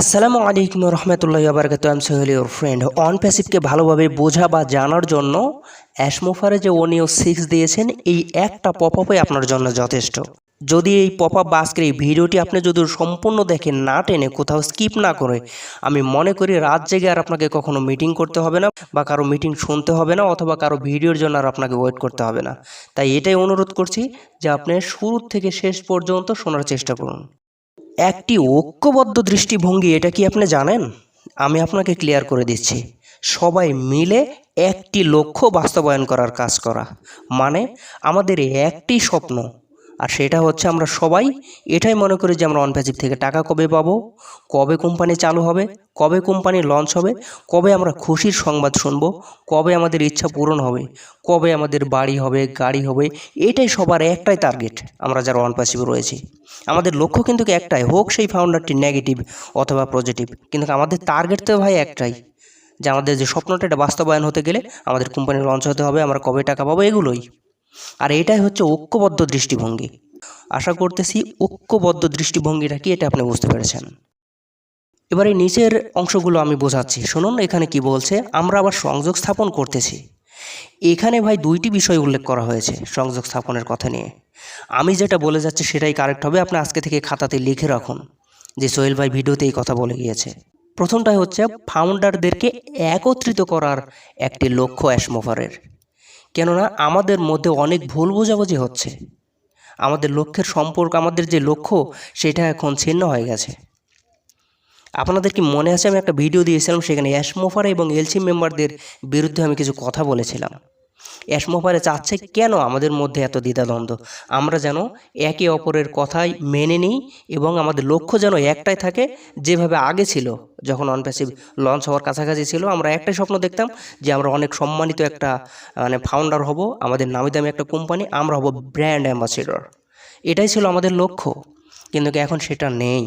আসসালামু আলাইকুম রহমতুল্লাহ আবরকাত I'm Sohel your friend on প্যাসিভকে ভালোভাবে বোঝা বা জানার জন্য অ্যাশমোফারে যে ওনিও সিক্স দিয়েছেন, এই একটা পপ আপে আপনার জন্য যথেষ্ট। যদি এই পপ আপ বা আজকের এই ভিডিওটি আপনি যদি সম্পূর্ণ দেখেন না টেনে কোথাও স্কিপ না করে, আমি মনে করি রাত জেগে আর আপনাকে কখনো মিটিং করতে হবে না বা কারও মিটিং শুনতে হবে না অথবা কারও ভিডিওর জন্য আর আপনাকে ওয়েট করতে হবে না। তাই এটাই অনুরোধ করছি যে আপনি শুরু থেকে শেষ পর্যন্ত শোনার চেষ্টা করুন। একটি ঐক্যবদ্ধ দৃষ্টিভঙ্গি, এটা কি আপনি জানেন? আমি আপনাকে ক্লিয়ার করে দিচ্ছি। সবাই মিলে একটি লক্ষ্য বাস্তবায়ন করার কাজ করা। মানে আমাদের একটি স্বপ্ন আর সেটা হচ্ছে আমরা সবাই এটাই মনে করি যে আমরা অনপ্যাসিভ থেকে টাকা কবে পাবো, কবে কোম্পানি চালু হবে, কবে কোম্পানি লঞ্চ হবে, কবে আমরা খুশির সংবাদ শুনব, কবে আমাদের ইচ্ছা পূরণ হবে, কবে আমাদের বাড়ি হবে, গাড়ি হবে, এটাই সবার একটাই টার্গেট আমরা যারা অনপ্যাসিভ রয়েছি। আমাদের লক্ষ্য কিন্তু একটাই, হোক সেই ফাউন্ডারটি নেগেটিভ অথবা পজিটিভ কিন্তু আমাদের টার্গেট তো ভাই একটাই, যে আমাদের যে স্বপ্নটা এটা বাস্তবায়ন হতে গেলে আমাদের কোম্পানি লঞ্চ হতে হবে, আমরা কবে টাকা পাবো, এগুলোই। আর এটাই হচ্ছে ঐক্যবদ্ধ দৃষ্টিভঙ্গি। আশা করতেছি ঐক্যবদ্ধ দৃষ্টিভঙ্গিটা কি, এটা আপনি বুঝতে পেরেছেন। এবারে নিচের অংশগুলো আমি বোঝাচ্ছি। শুনুন, এখানে কি বলছে, আমরা আবার সংযোগ স্থাপন করতেছি। এখানে ভাই দুইটি বিষয় উল্লেখ করা হয়েছে সংযোগ স্থাপনের কথা নিয়ে। আমি যেটা বলে যাচ্ছি সেটাই কারেক্ট হবে, আপনি আজকে থেকে খাতাতে লিখে রাখুন যে সোহেল ভাই ভিডিওতে এই কথা বলে গিয়েছে। প্রথমটাই হচ্ছে ফাউন্ডারদেরকে একত্রিত করার একটি লক্ষ্য অ্যাশমোভারের কেননা আমাদের মধ্যে অনেক ভুল বোঝাবুঝি হচ্ছে। আমাদের লক্ষ্যের সম্পর্ক, আমাদের যে লক্ষ্য, সেটা এখন ছিন্ন হয়ে গেছে। আপনাদের কি মনে আছে আমি একটা ভিডিও দিয়েছিলাম, সেখানে অ্যাশমোফারা এবং এলসি মেম্বারদের বিরুদ্ধে আমি কিছু কথা বলেছিলাম। অ্যাশমোফারে চাচ্ছে কেন আমাদের মধ্যে এত দ্বিধাদ্বন্দ্ব? আমরা যেন একে অপরের কথাই মেনে নিই এবং আমাদের লক্ষ্য যেন একটাই থাকে, যেভাবে আগে ছিল, যখন অনপ্যাসিভ লঞ্চ হওয়ার কাছাকাছি ছিল, আমরা একটাই স্বপ্ন দেখতাম যে আমরা অনেক সম্মানিত একটা মানে ফাউন্ডার হব, আমাদের নামি দামি একটা কোম্পানি আমরা হব ব্র্যান্ড অ্যাম্বাসেডর এটাই ছিল আমাদের লক্ষ্য, কিন্তু এখন সেটা নেই।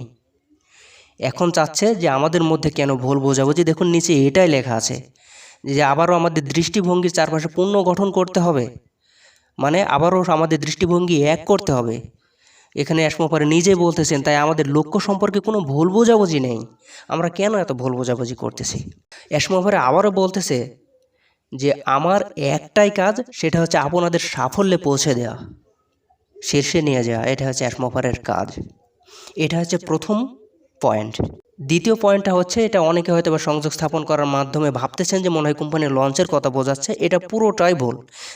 এখন চাচ্ছে যে আমাদের মধ্যে কেন ভুল বোঝাবুঝি? দেখুন, নিচে এটাই লেখা আছে যে আবারও আমাদের দৃষ্টিভঙ্গির চারপাশে পূর্ণ গঠন করতে হবে। মানে আবারও আমাদের দৃষ্টিভঙ্গি এক করতে হবে। এখানে অ্যাসমোপারে নিজেই বলতেছেন, তাই আমাদের লক্ষ্য সম্পর্কে কোনো ভুল বোঝাবুঝি নেই। আমরা কেন এত ভুল বোঝাবুঝি করতেছি? অ্যাসমোপারে আবারও বলতেছে যে, আমার একটাই কাজ, সেটা হচ্ছে আপনাদের সাফল্যে পৌঁছে দেওয়া শীর্ষে নিয়ে যাওয়া। এটা হচ্ছে অ্যাসমোপারের কাজ। এটা হচ্ছে প্রথম পয়েন্ট। দ্বিতীয় পয়েন্টটা হচ্ছে এটা অনেকে হয়তো বা সংযোগ স্থাপন করার মাধ্যমে ভাবতেছেন যে মনে হয় কোম্পানির লঞ্চের কথা বোঝাচ্ছে, এটা পুরোটাই ভুল।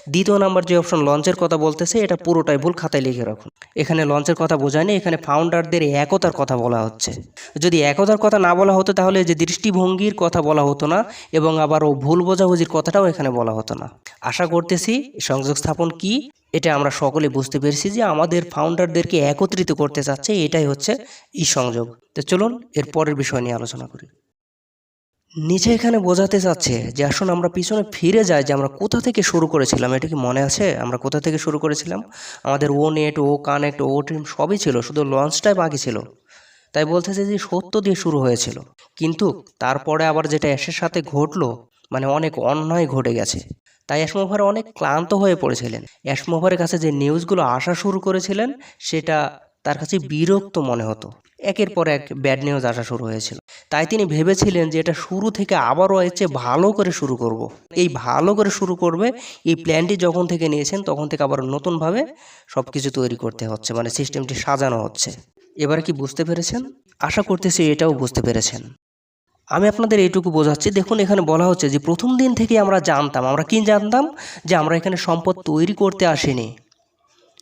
দ্বিতীয় নাম্বার যে অপশন লঞ্চের কথা বলতেছে, এটা পুরোটাই ভুল, খাতায় লিখে রাখুন। এখানে লঞ্চের কথা বোঝায়নি, এখানে ফাউন্ডারদের একতার কথা বলা হচ্ছে। যদি একতার কথা না বলা হতো, তাহলে যে দৃষ্টিভঙ্গির কথা বলা হতো না, এবং আবার ও ভুল বোঝাবুঝির কথাটাও এখানে বলা হতো না। আশা করতেছি সংযোগ স্থাপন কি এটা আমরা সকলে বুঝতে পেরেছি যে আমাদের ফাউন্ডারদেরকে একত্রিত করতে চাচ্ছে, এটাই হচ্ছে এই সংযোগ। তো চলুন এর পরের বিষয় নিয়ে আলোচনা করি। নিচে এখানে বোঝাতে চাচ্ছে যে আসুন আমরা পিছনে ফিরে যাই যে আমরা কোথা থেকে শুরু করেছিলাম, এটা কি মনে আছে? আমরা কোথা থেকে শুরু করেছিলাম? আমাদের ও নেট, ও কানেক্ট, ও টিম সবই ছিল, শুধু লঞ্চটাই বাকি ছিল। তাই বলতেছে যে সত্য দিয়ে শুরু হয়েছিল। কিন্তু তারপরে আবার যেটা অ্যাশের সাথে ঘটলো মানে অনেক অন্যায় ঘটে গেছে। তাই অ্যাসমোভার অনেক ক্লান্ত হয়ে পড়েছিলেন। অ্যাসমোভারের কাছে যে নিউজগুলো আসা শুরু করেছিলেন, সেটা তার কাছে বিরক্ত মনে হতো। একের পর এক ব্যাড নিউজ আসা শুরু হয়েছিল। তাই তিনি ভেবেছিলেন যে এটা শুরু থেকে আবারও এর চেয়ে ভালো করে শুরু করব। এই ভালো করে শুরু করবে, এই প্ল্যানটি যখন থেকে নিয়েছেন, তখন থেকে আবার নতুনভাবে সব কিছু তৈরি করতে হচ্ছে মানে সিস্টেমটি সাজানো হচ্ছে। এবারে কি বুঝতে পেরেছেন? আশা করতেছি এটাও বুঝতে পেরেছেন। আমি আপনাদের এইটুকু বোঝাচ্ছি। দেখুন, এখানে বলা হচ্ছে যে, প্রথম দিন থেকে আমরা জানতাম, আমরা কি জানতাম? যে আমরা এখানে সম্পদ তৈরি করতে আসিনি।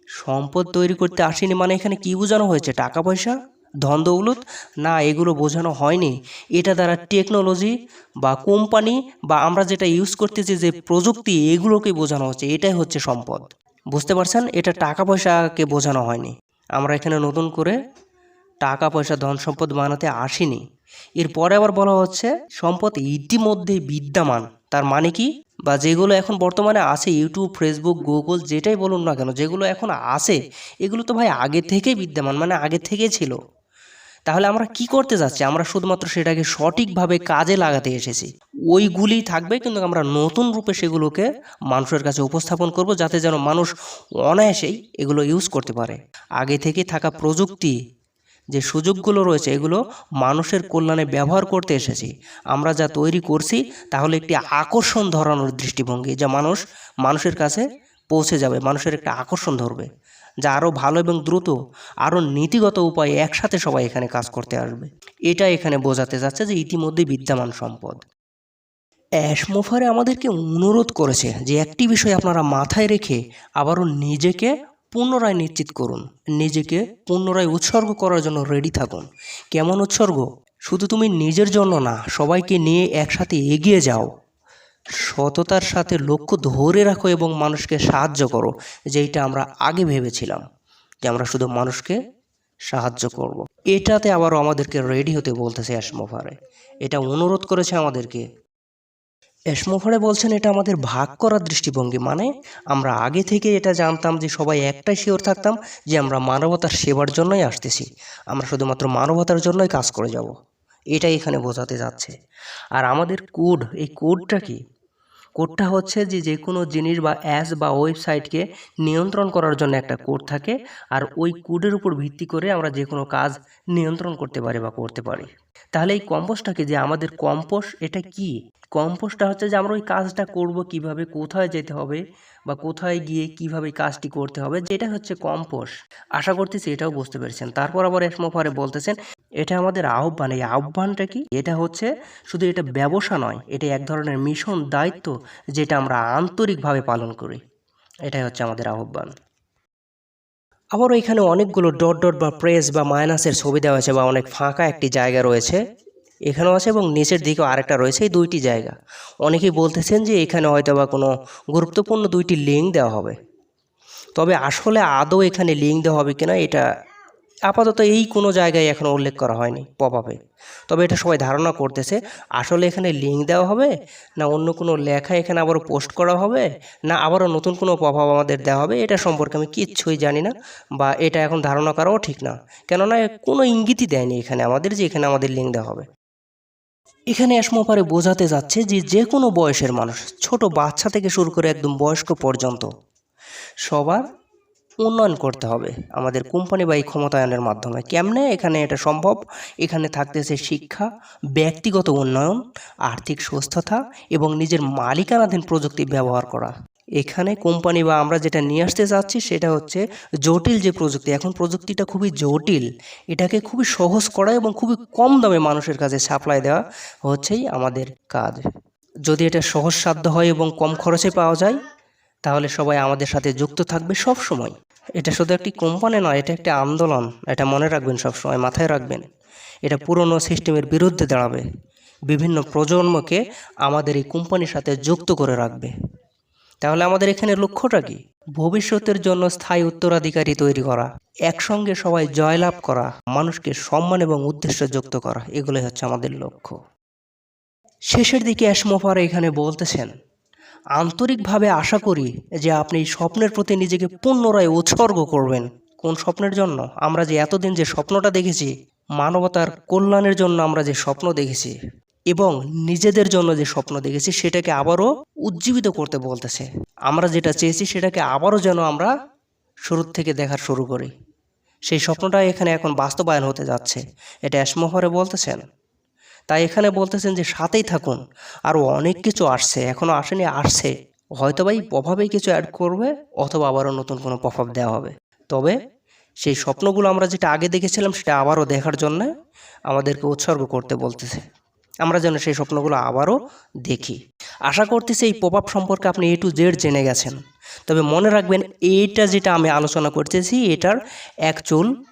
সম্পদ তৈরি করতে আসিনি মানে এখানে কি বোঝানো হয়েছে? টাকা পয়সা? ধন দৌলত? না, এগুলো বোঝানো হয়নি। এটা দ্বারা টেকনোলজি বা কোম্পানি বা আমরা যেটা ইউজ করতেছি যে প্রযুক্তি এগুলোকে বোঝানো হচ্ছে। এটাই হচ্ছে সম্পদ। বুঝতে পারছেন? এটা টাকা পয়সাকে বোঝানো হয়নি। আমরা এখানে নতুন করে টাকা পয়সা, ধন সম্পদ বানাতে আসিনি। এরপরে আবার বলা হচ্ছে, সম্পদ ইতিমধ্যে বিদ্যমান। তার মানে কি? বা যেগুলো এখন বর্তমানে আছে, ইউটিউব, ফেসবুক, গুগল, যেটাই বলুন না কেন, যেগুলো এখন আছে, এগুলো তো ভাই আগে থেকেই বিদ্যমান মানে আগে থেকেই ছিল। তাহলে আমরা কি করতে যাচ্ছি? আমরা শুধুমাত্র সেটাকে সঠিকভাবে কাজে লাগাতে এসেছি। ওইগুলি থাকবে, কিন্তু আমরা নতুন রূপে সেগুলোকে মানুষের কাছে উপস্থাপন করব, যাতে যেন মানুষ অনায়াসেই এগুলো ইউজ করতে পারে। আগে থেকে থাকা প্রযুক্তি যে সুযোগগুলো রয়েছে, এগুলো মানুষের কল্যাণে ব্যবহার করতে এসেছি। আমরা যা তৈরি করছি তাহলে একটি আকর্ষণ ধরানোর দৃষ্টিভঙ্গি, যা মানুষ, মানুষের কাছে পৌঁছে যাবে, মানুষের একটা আকর্ষণ ধরবে, যা আরও ভালো এবং দ্রুত আরও নীতিগত উপায়ে একসাথে সবাই এখানে কাজ করতে আসবে। এটা এখানে বোঝাতে যাচ্ছে যে ইতিমধ্যে বিদ্যমান সম্পদ। অ্যাশমোফারে আমাদেরকে অনুরোধ করেছে যে একটি বিষয় আপনারা মাথায় রেখে আবারও নিজেকে পুনরায় নিশ্চিত করুন। নিজেকে পুনরায় উৎসর্গ করার জন্য রেডি থাকুন। কেমন উৎসর্গ? শুধু তুমি নিজের জন্য না, সবাইকে নিয়ে একসাথে এগিয়ে যাও। সততার সাথে লক্ষ্য ধরে রাখো এবং মানুষকে সাহায্য করো, যেইটা আমরা আগে ভেবেছিলাম যে আমরা শুধু মানুষকে সাহায্য করব। এটাতে আবারও আমাদেরকে রেডি হতে বলতেছে অ্যাশমোফারে এটা অনুরোধ করেছে আমাদেরকে। এসমোফারে বলছেন এটা আমাদের ভাগ করার দৃষ্টিভঙ্গি মানে আমরা আগে থেকে এটা জানতাম যে সবাই একটাই শিওর থাকতাম যে আমরা মানবতার সেবার জন্যই আসতেছি, আমরা শুধুমাত্র মানবতার জন্যই কাজ করে যাব। এটাই এখানে বোঝাতে যাচ্ছে। আর আমাদের কোড, এই কোডটা কি? কোডটা হচ্ছে যে যে কোনো জিনিস বা অ্যাস বা ওয়েবসাইটকে নিয়ন্ত্রণ করার জন্য একটা কোড থাকে, আর ওই কোডের উপর ভিত্তি করে আমরা যে কোনো কাজ নিয়ন্ত্রণ করতে পারি বা করতে পারি। তাহলে এই কম্পোস্টটাকে যে আমাদের কম্পোস্ট এটা কি? কম্পোস্টটা হচ্ছে যে আমরা ওই কাজটা করব কীভাবে, কোথায় যেতে হবে বা কোথায় গিয়ে কীভাবে কাজটি করতে হবে, যেটা হচ্ছে কম্পোস্ট। আশা করতেছি এটাও বুঝতে পেরেছেন। তারপর আবার এসমোফারে বলতেছেন, এটা আমাদের আহ্বান। এই আহ্বানটা কি? এটা হচ্ছে শুধু এটা ব্যবসা নয়, এটা এক ধরনের মিশন দায়িত্ব যেটা আমরা আন্তরিকভাবে পালন করি। এটাই হচ্ছে আমাদের আহ্বান। আবারও এখানে অনেকগুলো ডট ডট বা প্রেস বা মাইনাসের ছবি দেওয়া আছে বা অনেক ফাঁকা একটি জায়গা রয়েছে। এখানেও আছে এবং নিচের দিকেও আরেকটা রয়েছে এই দুইটি জায়গা। অনেকেই বলতেছেন যে এখানে হয়তো বা কোনো গুরুত্বপূর্ণ দুইটি লিঙ্ক দেওয়া হবে। তবে আসলে আদৌ এখানে লিঙ্ক দেওয়া হবে কিনা এটা আপাতত এই কোনো জায়গায় এখনও উল্লেখ করা হয়নি পপ আপে তবে এটা সবাই ধারণা করতেছে আসলে এখানে লিঙ্ক দেওয়া হবে না অন্য কোনো লেখা এখানে আবারও পোস্ট করা হবে না আবারও নতুন কোনো পপ আপ আমাদের দেওয়া হবে এটা সম্পর্কে আমি কিচ্ছুই জানি না বা এটা এখন ধারণা করাও ঠিক না। কেননা কোনো ইঙ্গিতই দেয়নি এখানে আমাদের যে এখানে আমাদের লিঙ্ক দেওয়া হবে। এখানে অ্যাসমোপারে বোঝাতে যাচ্ছে যে যে কোনো বয়সের মানুষ ছোট বাচ্চা থেকে শুরু করে একদম বয়স্ক পর্যন্ত সবার উন্নয়ন করতে হবে আমাদের কোম্পানি বা এই ক্ষমতায়নের মাধ্যমে। কেমনে এখানে এটা সম্ভব? এখানে থাকতেছে শিক্ষা, ব্যক্তিগত উন্নয়ন, আর্থিক সুস্থতা এবং নিজের মালিকানাধীন প্রযুক্তি ব্যবহার করা। এখানে কোম্পানি বা আমরা যেটা নিয়ে আসতে চাচ্ছি সেটা হচ্ছে জটিল যে প্রযুক্তি। এখন প্রযুক্তিটা খুবই জটিল। এটাকে খুবই সহজ করা এবং খুবই কম দামে মানুষের কাছে সাপ্লাই দেওয়া হচ্ছেই আমাদের কাজ। যদি এটা সহজসাধ্য হয় এবং কম খরচে পাওয়া যায়, তাহলে সবাই আমাদের সাথে যুক্ত থাকবে সব সময় এটা শুধু একটি কোম্পানি নয়, এটা একটা আন্দোলন। এটা মনে রাখবেন সব সময় মাথায় রাখবেন। এটা পুরনো সিস্টেমের বিরুদ্ধে দাঁড়াবে। বিভিন্ন প্রজন্মকে আমাদের এই কোম্পানির সাথে যুক্ত করে রাখবে। তাহলে আমাদের এখানে লক্ষ্যটা কি? ভবিষ্যতের জন্য স্থায়ী উত্তরাধিকারী তৈরি করা, একসঙ্গে সবাই জয়লাভ করা, মানুষকে সম্মান এবং উদ্দেশ্য যুক্ত করা, এগুলোই হচ্ছে আমাদের লক্ষ্য। শেষের দিকে অ্যাসমোফার এখানে বলতেছেন, আন্তরিকভাবে আশা করি যে আপনি এই স্বপ্নের প্রতি নিজেকে পুনরায় উৎসর্গ করবেন। কোন স্বপ্নের জন্য? আমরা যে এতদিন যে স্বপ্নটা দেখেছি, মানবতার কল্যাণের জন্য আমরা যে স্বপ্ন দেখেছি। এবং নিজেদের জন্য যে স্বপ্ন দেখেছি সেটাকে আবারও উজ্জীবিত করতে বলতেছে। আমরা যেটা চেয়েছি সেটাকে আবারও যেন আমরা শুরুর থেকে দেখার শুরু করি। সেই স্বপ্নটা এখানে এখন বাস্তবায়ন হতে যাচ্ছে। এটা অ্যাসমোহরে বলতেছেন। তাই এখানে বলতেছেন যে সাথেই থাকুন। আরও অনেক কিছু আসছে, এখনও আসেনি, আসছে। হয়তো বা এই প্রভাবেই কিছু অ্যাড করবে অথবা আবারও নতুন কোনো প্রভাব দেওয়া হবে। তবে সেই স্বপ্নগুলো আমরা যেটা আগে দেখেছিলাম সেটা আবারও দেখার জন্য আমাদেরকে উৎসর্গ করতে বলতেছে। আমরা যেন সেই স্বপ্নগুলো আবারও দেখি। আশা করতেছি এই প্রভাব সম্পর্কে আপনি এ টু জেড জেনে গেছেন। তবে মনে রাখবেন, এইটা যেটা আমি আলোচনা করতেছি, এটার এক চুল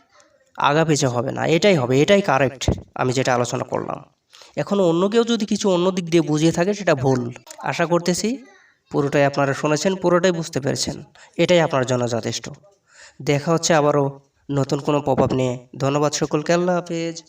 আগা পেছে হবে না। এটাই হবে, এটাই কারেক্ট আমি যেটা আলোচনা করলাম। এখনও অন্য কেউ যদি কিছু অন্য দিক দিয়ে বুঝিয়ে থাকে, সেটা ভুল। আশা করতেছি পুরোটাই আপনারা শুনেছেন, পুরোটাই বুঝতে পেরেছেন। এটাই আপনার জন্য যথেষ্ট। দেখা হচ্ছে আবারও নতুন কোনো প্রভাব নিয়ে। ধন্যবাদ সকলকে, আল্লাহ হাফেজ।